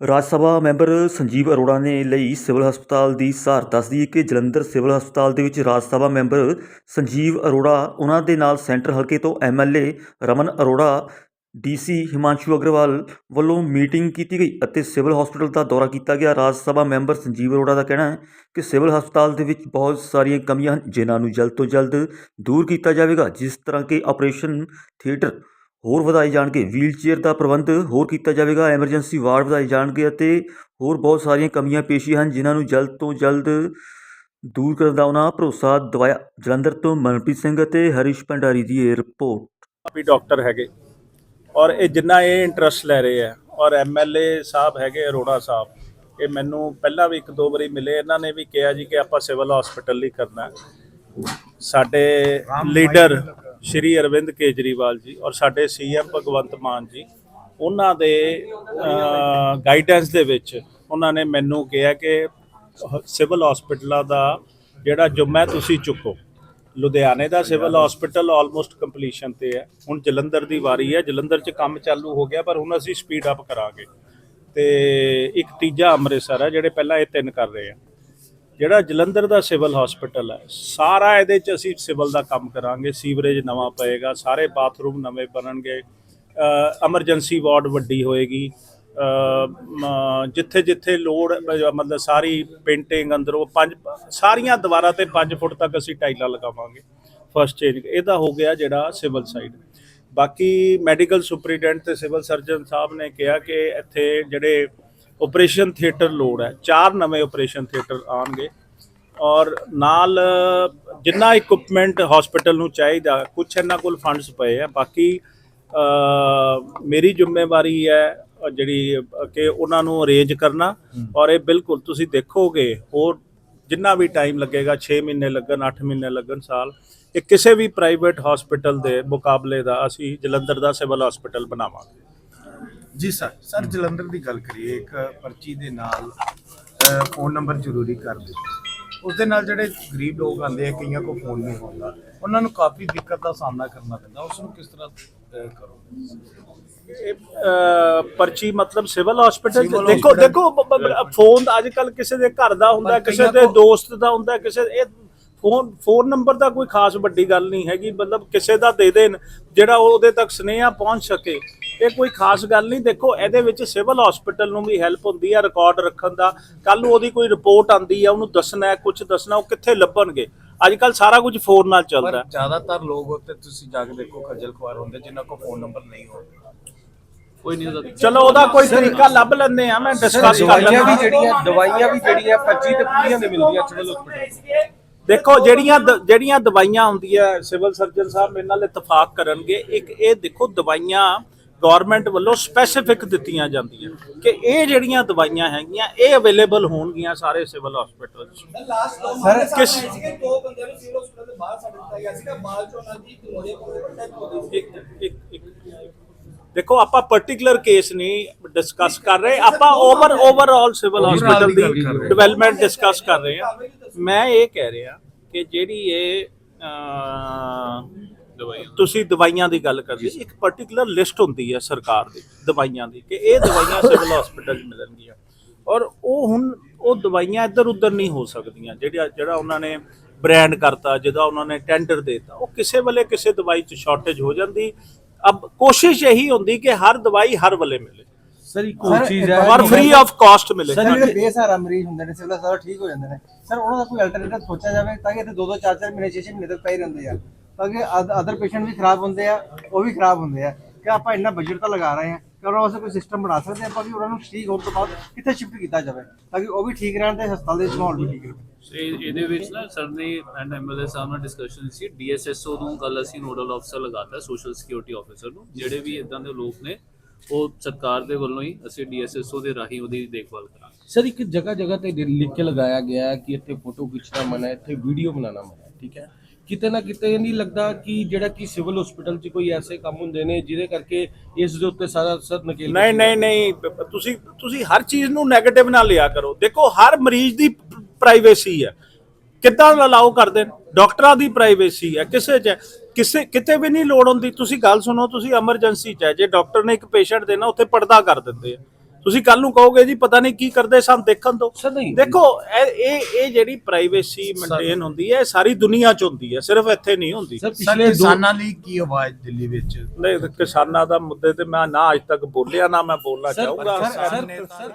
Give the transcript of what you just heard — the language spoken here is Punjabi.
ਰਾਜ ਸਭਾ ਮੈਂਬਰ ਸੰਜੀਵ ਅਰੋੜਾ ਨੇ ਲਈ ਸਿਵਲ ਹਸਪਤਾਲ ਦੀ ਸਹਾਰ ਦੱਸਦੀ ਹੈ ਕਿ ਜਲੰਧਰ ਸਿਵਲ ਹਸਪਤਾਲ ਦੇ ਵਿੱਚ ਰਾਜ ਸਭਾ ਮੈਂਬਰ ਸੰਜੀਵ ਅਰੋੜਾ, ਉਹਨਾਂ ਦੇ ਨਾਲ ਸੈਂਟਰ ਹਲਕੇ ਤੋਂ ਐਮਐਲਏ ਰਮਨ ਅਰੋੜਾ ਡੀਸੀ ਹਿਮਾਂਸ਼ੂ ਅਗਰਵਾਲ ਵੱਲੋਂ ਮੀਟਿੰਗ ਕੀਤੀ ਗਈ ਅਤੇ ਸਿਵਲ ਹਸਪਤਾਲ ਦਾ ਦੌਰਾ ਕੀਤਾ ਗਿਆ। ਰਾਜ ਸਭਾ ਮੈਂਬਰ ਸੰਜੀਵ ਅਰੋੜਾ ਦਾ ਕਹਿਣਾ ਹੈ ਕਿ ਸਿਵਲ ਹਸਪਤਾਲ ਦੇ ਵਿੱਚ ਬਹੁਤ ਸਾਰੀਆਂ ਕਮੀਆਂ ਹਨ, ਜਿਨ੍ਹਾਂ ਨੂੰ ਜਲਦ ਤੋਂ ਜਲਦ ਦੂਰ ਕੀਤਾ ਜਾਵੇਗਾ, ਜਿਸ ਤਰ੍ਹਾਂ ਕਿ ਆਪਰੇਸ਼ਨ ਥੀਏਟਰ ਹੋਰ ਵਧਾਏ ਜਾਣਗੇ। ਵੀਲਚੇਅਰ ਦਾ ਪ੍ਰਬੰਧ ਹੋਰ ਕੀਤਾ ਜਾਵੇਗਾ। ਐਮਰਜੈਂਸੀ ਵਾਰਡ ਵਧਾਏ ਜਾਣਗੇ ਅਤੇ ਹੋਰ ਬਹੁਤ ਸਾਰੀਆਂ ਕਮੀਆਂ ਪੇਸ਼ੀਆਂ ਹਨ ਜਿਨ੍ਹਾਂ ਨੂੰ ਜਲਦ ਤੋਂ ਜਲਦ ਦੂਰ ਕਰਨ ਦਾ ਉਹਨਾਂ ਭਰੋਸਾ ਦਿਵਾਇਆ। ਜਲੰਧਰ ਤੋਂ ਮਨਪ੍ਰੀਤ ਸਿੰਘ ਅਤੇ ਹਰੀਸ਼ ਭੰਡਾਰੀ ਦੀ ਇਹ ਰਿਪੋਰਟ। ਵੀ ਡਾਕਟਰ ਹੈਗੇ। ਔਰ ਇਹ ਜਿੰਨਾ ਇਹ ਇੰਟਰਸਟ ਲੈ ਰਹੇ ਆ ਔਰ ਐਮਐਲਏ ਸਾਹਿਬ ਹੈਗੇ ਅਰੋੜਾ ਸਾਹਿਬ ਇਹ ਮੈਨੂੰ ਪਹਿਲਾਂ ਵੀ ਇੱਕ ਦੋ ਵਾਰੀ ਮਿਲੇ। ਇਹਨਾਂ ਨੇ ਵੀ ਕਿਹਾ ਜੀ ਕਿ ਆਪਾਂ ਸਿਵਲ ਹਸਪੀਟਲ ਲਈ ਕਰਨਾ। ਸਾਡੇ ਲੀਡਰ ਸ਼੍ਰੀ ਅਰਵਿੰਦ ਕੇਜਰੀਵਾਲ ਜੀ ਔਰ ਸਾਡੇ ਸੀਐਮ ਭਗਵੰਤ ਮਾਨ ਜੀ, ਉਹਨਾਂ ਦੇ ਗਾਈਡੈਂਸ ਦੇ ਵਿੱਚ ਉਹਨਾਂ ਨੇ ਮੈਨੂੰ ਕਿਹਾ ਕਿ ਹ- ਸਿਵਲ ਹਸਪੀਟਲਾਂ ਦਾ ਜਿਹੜਾ ਜੁਮਾ ਤੁਸੀਂ ਚੁੱਕੋ, ਲੁਧਿਆਣੇ ਦਾ ਸਿਵਲ ਹਸਪੀਟਲ ਆਲਮੋਸਟ ਕੰਪਲੀਸ਼ਨ ਤੇ ਹੈ। ਹੁਣ ਜਲੰਧਰ ਦੀ ਵਾਰੀ ਹੈ, ਜਲੰਧਰ 'ਚ ਕੰਮ ਚਾਲੂ ਹੋ ਗਿਆ, ਪਰ ਹੁਣ ਅਸੀਂ ਸਪੀਡ ਅਪ ਕਰਾਂਗੇ। ਤੇ ਇੱਕ ਤੀਜਾ ਅੰਮ੍ਰਿਤਸਰ ਹੈ, ਜਿਹੜੇ ਪਹਿਲਾਂ ਇਹ ਤਿੰਨ ਕਰ ਰਹੇ ਆ। ਜਿਹੜਾ ਜਲੰਧਰ ਦਾ ਸਿਵਲ ਹਸਪੀਟਲ ਹੈ, ਸਾਰਾ ਇਹਦੇ 'ਚ ਅਸੀਂ ਸਿਵਲ ਦਾ ਕੰਮ ਕਰਾਂਗੇ, ਸੀਵਰੇਜ ਨਵਾਂ ਪਏਗਾ, ਸਾਰੇ ਬਾਥਰੂਮ ਨਵੇਂ ਬਣਨਗੇ ਐਮਰਜੈਂਸੀ ਵਾਰਡ ਵੱਡੀ ਹੋਏਗੀ ਜਿੱਥੇ ਜਿੱਥੇ ਲੋੜ ਮਤਲਬ ਸਾਰੀ ਪੇਂਟਿੰਗ ਅੰਦਰੋਂ ਪੰਜ, ਸਾਰੀਆਂ ਦੀਵਾਰਾਂ ਤੇ 5 ਫੁੱਟ ਤੱਕ ਅਸੀਂ ਟਾਈਲਾਂ ਲਗਾਵਾਂਗੇ ਫਸਟ ਚੇਂਜ ਇਹਦਾ ਹੋ ਗਿਆ ਜਿਹੜਾ ਸਿਵਲ ਸਾਈਡ ਬਾਕੀ ਮੈਡੀਕਲ ਸੁਪਰੀਡੈਂਟ ਤੇ ਸਿਵਲ ਸਰਜਨ ਸਾਹਿਬ ਨੇ ਕਿਹਾ ਕਿ ਇੱਥੇ ਜਿਹੜੇ ਆਪਰੇਸ਼ਨ ਥੀਏਟਰ ਲੋੜ ਹੈ। ਚਾਰ ਨਵੇਂ ਆਪਰੇਸ਼ਨ ਥੀਏਟਰ ਆਣਗੇ ਔਰ ਨਾਲ ਜਿੰਨਾ ਇਕਵਿਪਮੈਂਟ ਹਸਪੀਟਲ ਨੂੰ ਚਾਹੀਦਾ ਕੁਝ ਇਹਨਾਂ ਕੋਲ ਫੰਡਸ ਪਏ ਆ। ਬਾਕੀ ਮੇਰੀ ਜ਼ਿੰਮੇਵਾਰੀ ਹੈ ਜਿਹੜੀ ਕਿ ਉਹਨਾਂ ਨੂੰ ਅਰੇਂਜ ਕਰਨਾ। ਔਰ ਇਹ ਬਿਲਕੁਲ ਤੁਸੀਂ ਦੇਖੋਗੇ ਹੋਰ ਜਿੰਨਾ ਵੀ ਟਾਈਮ ਲੱਗੇਗਾ 6 ਮਹੀਨੇ ਲੱਗਣ 8 ਮਹੀਨੇ ਲੱਗਣ ਸਾਲ ਇਹ ਕਿਸੇ ਵੀ ਪ੍ਰਾਈਵੇਟ ਹਸਪੀਟਲ ਦੇ ਮੁਕਾਬਲੇ ਦਾ ਅਸੀਂ ਜਲੰਧਰ ਦਾ ਸਿਵਲ ਹਸਪੀਟਲ ਬਣਾਵਾਂਗੇ। ਜੀ ਸਰ ਸਰ ਜਲੰਧਰ ਦੀ ਗੱਲ ਕਰੀਏ ਇੱਕ ਪਰਚੀ ਦੇ ਨਾਲ ਫੋਨ ਨੰਬਰ ਜ਼ਰੂਰੀ ਕਰ ਦਿਓ ਉਸ ਦੇ ਨਾਲ ਜਿਹੜੇ ਗਰੀਬ ਲੋਕ ਆਉਂਦੇ ਆ ਕਈਆਂ ਕੋਲ ਫੋਨ ਨਹੀਂ ਹੁੰਦਾ। ਉਹਨਾਂ ਨੂੰ ਕਾਫੀ ਦਿੱਕਤ ਦਾ ਸਾਹਮਣਾ ਕਰਨਾ ਪੈਂਦਾ। ਉਸ ਨੂੰ ਕਿਸ ਤਰ੍ਹਾਂ ਕਰੋ ਇਹ ਪਰਚੀ ਮਤਲਬ ਸਿਵਲ ਹਸਪੀਟਲ Civil ਦੇਖੋ hospital, ਦੇਖੋ ਬ- ਬ- ਬ- ਫੋਨ ਅੱਜ ਕੱਲ ਕਿਸੇ ਦੇ ਘਰ ਦਾ ਹੁੰਦਾ ਪਰ ਕਿਸੇ ਕਈਆਂ ਦੇ ਕੋਲ- ਦੋਸਤ ਦਾ ਹੁੰਦਾ ਕਿਸੇ ਇਹ ਫੋਨ ਫੋਨ ਨੰਬਰ ਦਾ ਕੋਈ ਖਾਸ ਵੱਡੀ ਗੱਲ ਨਹੀਂ ਹੈਗੀ। ਮਤਲਬ ਕਿਸੇ ਦਾ ਦੇ ਦੇਣ ਜਿਹੜਾ ਉਹਦੇ ਤੱਕ ਸੁਨੇਹਾ ਪਹੁੰਚ ਸਕੇ। ਇਹ ਕੋਈ ਖਾਸ ਗੱਲ ਨਹੀਂ। ਦੇਖੋ ਇਹਦੇ ਵਿੱਚ ਸਿਵਲ ਹਸਪੀਟਲ ਨੂੰ ਵੀ ਹੈਲਪ ਹੁੰਦੀ ਹੈ ਰਿਕਾਰਡ ਰੱਖਣ ਦਾ। ਕੱਲ ਨੂੰ ਉਹਦੀ ਕੋਈ ਰਿਪੋਰਟ ਆਂਦੀ ਹੈ ਉਹਨੂੰ ਦੱਸਣਾ ਕੁਝ ਦੱਸਣਾ ਉਹ ਕਿੱਥੇ ਲੱਭਣਗੇ? ਅੱਜ ਕੱਲ ਸਾਰਾ ਕੁਝ ਫੋਨ ਨਾਲ ਚੱਲਦਾ ਜ਼ਿਆਦਾਤਰ ਲੋਕ ਉੱਤੇ ਤੁਸੀਂ ਜਾ ਕੇ ਦੇਖੋ ਖੱਜਲ ਖੁਆਰ ਹੁੰਦੇ ਜਿਨ੍ਹਾਂ ਕੋਲ ਫੋਨ ਨੰਬਰ ਨਹੀਂ ਹੁੰਦਾ ਕੋਈ ਨਹੀਂ ਉਹਦਾ ਚਲੋ ਉਹਦਾ ਕੋਈ ਤਰੀਕਾ ਲੱਭ ਲੈਂਦੇ ਆ ਮੈਂ ਡਿਸਕਸ ਕਰ ਲੈਂਦਾ। ਵੀ ਜਿਹੜੀਆਂ ਦਵਾਈਆਂ ਵੀ ਜਿਹੜੀਆਂ 25 ਤੇ ਪੂਰੀਆਂ ਨਹੀਂ ਮਿਲਦੀਆਂ ਸਿਵਲ ਹਸਪੀਟਲ ਦੇਖੋ ਜਿਹੜੀਆਂ ਦ- ਜਿਹੜੀਆਂ ਦਵਾਈਆਂ ਹੁੰਦੀਆਂ ਸਿਵਲ ਸਰਜਨ ਸਾਹਿਬ ਮੇਰੇ ਨਾਲ ਇਤਫਾਕ ਕਰਨਗੇ। ਇੱਕ ਇਹ ਦੇਖੋ ਦਵਾਈਆਂ ਗਵਰਨਮੈਂਟ ਵੱਲੋਂ ਸਪੈਸੀਫਿਕ ਦਿੱਤੀਆਂ ਜਾਂਦੀਆਂ ਕਿ ਇਹ ਜਿਹੜੀਆਂ ਦਵਾਈਆਂ ਹੈਗੀਆਂ ਇਹ ਅਵੇਲੇਬਲ ਹੋਣਗੀਆਂ ਸਾਰੇ ਸਿਵਲ ਹਸਪੀਟਲ 'ਚ। ਸਰ ਕਿਸ ਸੀਗੇ ਦੋ ਬੰਦਿਆਂ ਨੂੰ ਸਿਵਲ ਹਸਪਤਾਲ ਦੇ ਬਾਹਰ ਛੱਡ ਦਿੱਤਾ ਗਿਆ ਸੀਗਾ ਬਾਲ ਚੋਂ ਨਾਲ ਦੀ ਮੋੜੇ ਕੋਲ ਡੈਥ ਹੋ ਗਈ ਸੀ। ਇੱਕ ਇੱਕ ਇੱਕ ਦੇਖੋ ਆਪਾਂ ਪਾਰਟਿਕੂਲਰ ਕੇਸ ਨਹੀਂ ਡਿਸਕਸ ਕਰ ਰਹੇ ਆਪਾਂ ਓਵਰ ਓਵਰਆਲ ਸਿਵਲ ਹਸਪੀਟਲ ਦੀ ਡਿਵੈਲਪਮੈਂਟ ਡਿਸਕਸ ਕਰ ਰਹੇ ਹਾਂ। ਮੈਂ ਇਹ ਕਹਿ ਰਿਹਾ ਕਿ ਜਿਹੜੀ ਇਹ ਤੁਸੀਂ ਦਵਾਈਆਂ ਦੀ ਗੱਲ ਕਰਦੇ ਇੱਕ ਪਾਰਟਿਕੂਲਰ ਲਿਸਟ ਹੁੰਦੀ ਹੈ ਸਰਕਾਰ ਦੀ ਦਵਾਈਆਂ ਦੀ ਕਿ ਇਹ ਦਵਾਈਆਂ ਸਿਵਲ ਹਸਪੀਟਲ 'ਚ ਮਿਲਣਗੀਆਂ। ਔਰ ਉਹ ਹੁਣ ਉਹ ਦਵਾਈਆਂ ਇੱਧਰ ਉੱਧਰ ਨਹੀਂ ਹੋ ਸਕਦੀਆਂ ਜਿਹੜਾ ਜਿਹੜਾ ਉਹਨਾਂ ਨੇ ਬ੍ਰਾਂਡ ਕਰਤਾ ਜਿਹਦਾ ਉਹਨਾਂ ਨੇ ਟੈਂਡਰ ਦੇਤਾ ਉਹ ਕਿਸੇ ਵੇਲੇ ਕਿਸੇ ਦਵਾਈ 'ਚ ਸ਼ਾਰਟੇਜ ਹੋ ਜਾਂਦੀ। ਅਬ ਕੋਸ਼ਿਸ਼ ਇਹੀ ਹੁੰਦੀ ਕਿ ਹਰ ਦਵਾਈ ਹਰ ਵੇਲੇ ਮਿਲੇ। ਸਰ ਇੱਕ ਹੋਰ ਚੀਜ਼ ਹੈ ਔਰ ਫ੍ਰੀ ਆਫ ਕਾਸਟ ਮਿਲੇ। ਸਰ ਜਿਹੜੇ ਬੇਸਹਾਰਾ ਮਰੀਜ਼ ਹੁੰਦੇ ਨੇ ਸਿਵਲ ਹਸਪਤਾਲ ਠੀਕ ਹੋ ਜਾਂਦੇ ਨੇ। ਸਰ ਉਹਨਾਂ ਦਾ ਕੋਈ ਅਲਟਰਨੇਟਿਵ ਸੋਚਿਆ ਜਾਵੇ ਤਾਂ ਕਿ ਇੱਥੇ ਦੋ ਦੋ ਚਾਰ ਚਾਰ ਮਹੀਨੇ ਛੇ ਛੇ ਮਹੀਨੇ ਤੱਕ ਪਏ ਰਹਿੰਦੇ ਆ। ਤਾਂ ਕਿ ਅਦਰ ਪੇਸ਼ੈਂਟ ਵੀ ਖਰਾਬ ਹੁੰਦੇ ਆ ਉਹ ਵੀ ਖਰਾਬ ਹੁੰਦੇ ਆ। ਕਿ ਆਪਾਂ ਇੰਨਾ ਬਜਟ ਤਾਂ ਲਗਾ ਰਹੇ ਆ ਕਿ ਉਹਨਾਂ ਵਾਸਤੇ ਕੋਈ ਸਿਸਟਮ ਬਣਾ ਸਕਦੇ ਆਪਾਂ ਵੀ ਉਹਨਾਂ ਨੂੰ ਠੀਕ ਹੋਣ ਤੋਂ ਬਾਅਦ ਕਿੱਥੇ ਸ਼ਿਫਟ ਕੀਤਾ ਜਾਵੇ ਤਾਂ ਕਿ ਉਹ ਵੀ ਠੀਕ ਰਹਿਣ ਤੇ ਹਸਪਤਾਲ ਦੇ ਵਿੱਚ ਮਾਹੌਲ ਵੀ ਠੀਕ ਰਹੇ। ਇਹ- ਇਹਦੇ ਵਿੱਚ ਨਾ ਸਰ ਨੇ ਐਂਡ ਐਮਐਲਏ ਸਾਹਿਬ ਨਾਲ ਡਿਸਕਸ਼ਨ ਸੀ ਡੀਐਸਐਸਓ ਨੂੰ ਕੱਲ ਅਸੀਂ ਨੋਡਲ ਅਫਸਰ ਲਗਾਤਾ ਸੋਸ਼ਲ ਸਿਕਿਉਰਿਟੀ ਆਫੀਸਰ ਨੂੰ ਜਿਹੜੇ ਵੀ ਇਦਾਂ ਦੇ ਲੋਕ ਨੇ ਉਹ ਸਰਕਾਰ ਦੇ ਵੱਲੋਂ ਹੀ ਅਸੀਂ ਡੀਐਸਐਸਓ ਦੇ ਰਾਹੀਂ ਉਹਦੀ ਦੇਖਭਾਲ ਕਰਾਂਗੇ। ਸਰ ਇੱਕ ਜਗ੍ਹਾ ਜਗ੍ਹਾ ਤੇ ਲਿਖ ਕੇ ਲਗਾਇਆ ਗਿਆ ਹੈ ਕਿ ਇੱਥੇ ਫੋਟੋ ਖਿੱਚਣਾ ਮਨਾ ਹੈ ਇੱਥੇ ਵੀਡੀਓ ਬਣਾਉਣਾ ਮਨਾ ਹੈ ਠੀਕ ਹੈ? ਕਿਤੇ ਨਾ ਕਿਤੇ ਇਹ ਨਹੀਂ ਲੱਗਦਾ ਕਿ ਜਿਹੜਾ ਕਿ ਸਿਵਲ ਹਸਪੀਟਲ 'ਚ ਕੋਈ ਐਸੇ ਕੰਮ ਹੁੰਦੇ ਨੇ ਜਿਹਦੇ ਕਰਕੇ ਇਸ ਦੇ ਉੱਤੇ ਸਾਰਾ ਸਰ ਨਕੇਲ ਨਹੀਂ ਨਹੀਂ ਨਹੀਂ ਤੁਸੀਂ ਤੁਸੀਂ ਹਰ ਚੀਜ਼ ਨੂੰ 네ਗੇਟਿਵ ਨਾ ਲਿਆ ਕਰੋ। ਦੇਖੋ ਹਰ ਮਰੀਜ਼ ਦੀ ਪ੍ਰਾਈਵੇਸੀ ਹੈ। ਕਿੱਦਾਂ ਅਲਾਉ ਕਰਦੇ ਨੇ? ਡਾਕਟਰਾਂ ਦੀ ਪ੍ਰਾਈਵੇਸੀ ਹੈ ਕਿਸੇ ਚ। ਕਿਸੇ ਕਿਤੇ ਵੀ ਨਹੀਂ ਲੋੜ ਹੁੰਦੀ। ਤੁਸੀਂ ਗੱਲ ਸੁਣੋ ਤੁਸੀਂ ਐਮਰਜੈਂਸੀ ਚ ਹੈ। ਜੇ ਡਾਕਟਰ ਨੇ ਇੱਕ ਪੇਸ਼ੈਂਟ ਦੇਣਾ ਉੱਥੇ ਪਰਦਾ ਕਰ ਦਿੰਦੇ ਆ। ਤੁਸੀਂ ਕੱਲ ਨੂੰ ਕਹੋਗੇ ਜੀ ਪਤਾ ਨਹੀਂ ਕੀ ਕਰਦੇ ਸਨ ਦੇਖਣ ਤੋਂ ਦੇਖੋ ਇਹ ਇਹ ਜਿਹੜੀ ਪ੍ਰਾਈਵੇਸੀ ਮੇਨਟੇਨ ਹੁੰਦੀ ਹੈ ਇਹ ਸਾਰੀ ਦੁਨੀਆ 'ਚ ਹੁੰਦੀ ਹੈ ਸਿਰਫ ਇੱਥੇ ਨਹੀਂ ਹੁੰਦੀ। ਪਿਛਲੇ ਕਿਸਾਨਾਂ ਲਈ ਕੀ ਆਵਾਜ਼ ਦਿੱਲੀ ਵਿੱਚ? ਨਹੀਂ ਕਿਸਾਨਾਂ ਦਾ ਮੁੱਦੇ ਤੇ ਮੈਂ ਨਾ ਅੱਜ ਤੱਕ ਬੋਲਿਆ ਨਾ ਮੈਂ ਬੋਲਣਾ ਸਰ ਚਾਹੂੰਗਾ। Sir sir